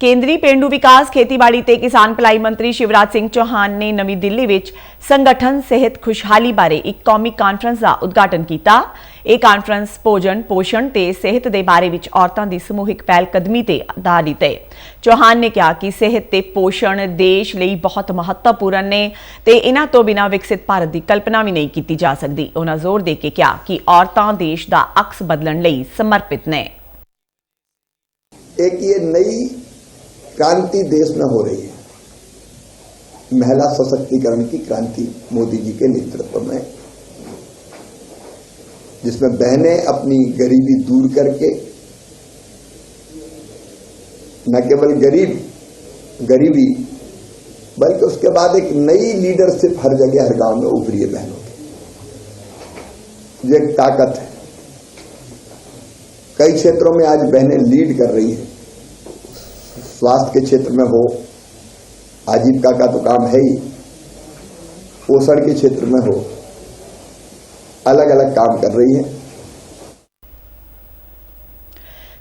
ਕੇਂਦਰੀ ਪੇਂਡੂ ਵਿਕਾਸ ਖੇਤੀਬਾੜੀ ਤੇ ਕਿਸਾਨ ਭਲਾਈ ਮੰਤਰੀ ਸ਼ਿਵਰਾਜ ਸਿੰਘ ਚੌਹਾਨ ਨੇ ਨਵੀਂ ਦਿੱਲੀ ਵਿੱਚ ਸੰਗਠਨ ਸਿਹਤ ਖੁਸ਼ਹਾਲੀ ਬਾਰੇ ਇੱਕ ਕੌਮੀ ਕਾਨਫਰੰਸ ਦਾ ਉਦਘਾਟਨ ਕੀਤਾ। ਇਹ ਕਾਨਫਰੰਸ ਭੋਜਨ, ਪੋਸ਼ਣ ਤੇ ਸਿਹਤ ਦੇ ਬਾਰੇ ਵਿੱਚ ਔਰਤਾਂ ਦੀ ਸਮੂਹਿਕ ਪਹਿਲ ਕਦਮੀ ਤੇ ਆਧਾਰਿਤ ਹੈ। ਚੌਹਾਨ ਨੇ ਕਿਹਾ ਕਿ ਸਿਹਤ ਤੇ ਪੋਸ਼ਣ ਦੇਸ਼ ਲਈ ਬਹੁਤ ਮਹੱਤਵਪੂਰਨ ਨੇ ਤੇ ਇਹਨਾਂ ਤੋਂ ਬਿਨਾਂ ਵਿਕਸਿਤ ਭਾਰਤ ਦੀ ਕਲਪਨਾ ਵੀ ਨਹੀਂ ਕੀਤੀ ਜਾ ਸਕਦੀ। ਉਹਨਾਂ ਜ਼ੋਰ ਦੇ ਕੇ ਕਿਹਾ ਕਿ ਔਰਤਾਂ ਦੇਸ਼ ਦਾ ਅਕਸ ਬਦਲਣ ਲਈ ਸਮਰਪਿਤ ਨੇ। ਇੱਕ ਇਹ ਨਈ क्रांति देश में हो रही है। महिला सशक्तिकरण की क्रांति मोदी जी के नेतृत्व में। जिसमें बहनें अपनी गरीबी दूर करके, न केवल गरीब, गरीबी, बल्कि उसके बाद एक नई लीडरशिप हर जगह, हर गाँव में उभरी है बहनों की। ये एक ताकत है। कई क्षेत्रों में आज बहनें लीड कर रही है। स्वास्थ्य के क्षेत्र में हो आजीविका का तो काम है ही पोषण के क्षेत्र में हो अलग अलग काम कर रही है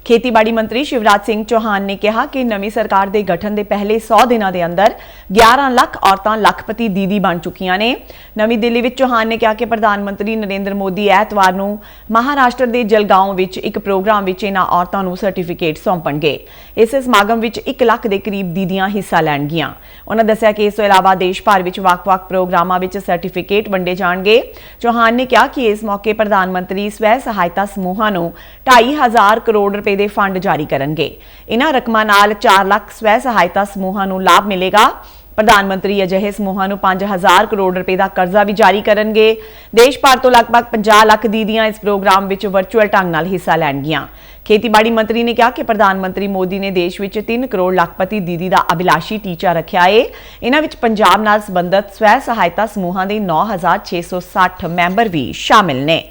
ਖੇਤੀਬਾੜੀ ਮੰਤਰੀ ਸ਼ਿਵਰਾਜ ਸਿੰਘ ਚੌਹਾਨ ਨੇ ਕਿਹਾ ਕਿ ਨਵੀਂ ਸਰਕਾਰ ਦੇ ਗਠਨ ਦੇ ਪਹਿਲੇ 100 ਦਿਨਾਂ ਦੇ ਅੰਦਰ 11 ਲੱਖ ਔਰਤਾਂ ਲੱਖਪਤੀ ਦੀਦੀ ਬਣ ਚੁੱਕੀਆਂ ਨੇ। ਨਵੀਂ ਦਿੱਲੀ ਵਿੱਚ ਚੌਹਾਨ ਨੇ ਕਿਹਾ ਕਿ ਪ੍ਰਧਾਨ ਮੰਤਰੀ ਨਰਿੰਦਰ ਮੋਦੀ ਐਤਵਾਰ ਨੂੰ ਮਹਾਰਾਸ਼ਟਰ ਦੇ ਜਲਗਾਓਂ ਵਿੱਚ ਇੱਕ ਪ੍ਰੋਗਰਾਮ ਵਿੱਚ ਇਹਨਾਂ ਔਰਤਾਂ ਨੂੰ ਸਰਟੀਫਿਕੇਟ ਸੌਂਪਣਗੇ। ਇਸ ਸਮਾਗਮ ਵਿੱਚ 1 ਲੱਖ ਦੇ ਕਰੀਬ ਦੀਦੀਆਂ ਹਿੱਸਾ ਲੈਣਗੀਆਂ। ਉਹਨਾਂ ਦੱਸਿਆ ਕਿ ਇਸ ਤੋਂ ਇਲਾਵਾ ਦੇਸ਼ ਭਰ ਵਿੱਚ ਵੱਖ-ਵੱਖ ਪ੍ਰੋਗਰਾਮਾਂ ਵਿੱਚ ਸਰਟੀਫਿਕੇਟ ਵੰਡੇ ਜਾਣਗੇ। ਚੌਹਾਨ ਨੇ ਕਿਹਾ ਕਿ ਇਸ ਮੌਕੇ ਪ੍ਰਧਾਨ ਮੰਤਰੀ ਸਵੈ ਸਹਾਇਤਾ ਸਮੂਹਾਂ ਨੂੰ 2500 ਕਰੋੜ ਰੁਪਏ ਦੇ ਫੰਡ ਜਾਰੀ ਕਰਨਗੇ। ਇਹਨਾਂ ਰਕਮਾਂ ਨਾਲ 4 ਲੱਖ ਸਵੈ ਸਹਾਇਤਾ ਸਮੂਹਾਂ ਨੂੰ ਲਾਭ ਮਿਲੇਗਾ। ਪ੍ਰਧਾਨ ਮੰਤਰੀ ਅਜਿਹੇ ਸਮੂਹਾਂ ਨੂੰ 5000 ਕਰੋੜ ਰੁਪਏ ਦਾ ਕਰਜ਼ਾ ਵੀ ਜਾਰੀ ਕਰਨਗੇ। ਦੇਸ਼ ਭਰ ਤੋਂ ਲਗਭਗ 50 ਲੱਖ ਦੀਦੀਆਂ ਇਸ ਪ੍ਰੋਗਰਾਮ ਵਿੱਚ ਵਰਚੁਅਲ ਢੰਗ ਨਾਲ ਹਿੱਸਾ ਲੈਣਗੀਆਂ। ਖੇਤੀਬਾੜੀ ਮੰਤਰੀ ਨੇ ਕਿਹਾ ਕਿ ਪ੍ਰਧਾਨ ਮੰਤਰੀ ਮੋਦੀ ਨੇ ਦੇਸ਼ ਵਿੱਚ 3 ਕਰੋੜ ਲੱਖਪਤੀ ਦੀਦੀ ਦਾ ਅਭਿਲਾਸ਼ੀ ਟੀਚਾ ਰੱਖਿਆ ਏ। ਇਹਨਾਂ ਵਿੱਚ ਪੰਜਾਬ ਨਾਲ ਸੰਬੰਧਿਤ ਸਵੈ ਸਹਾਇਤਾ ਸਮੂਹਾਂ ਦੇ 9660 ਮੈਂਬਰ ਵੀ ਸ਼ਾਮਿਲ ਨੇ।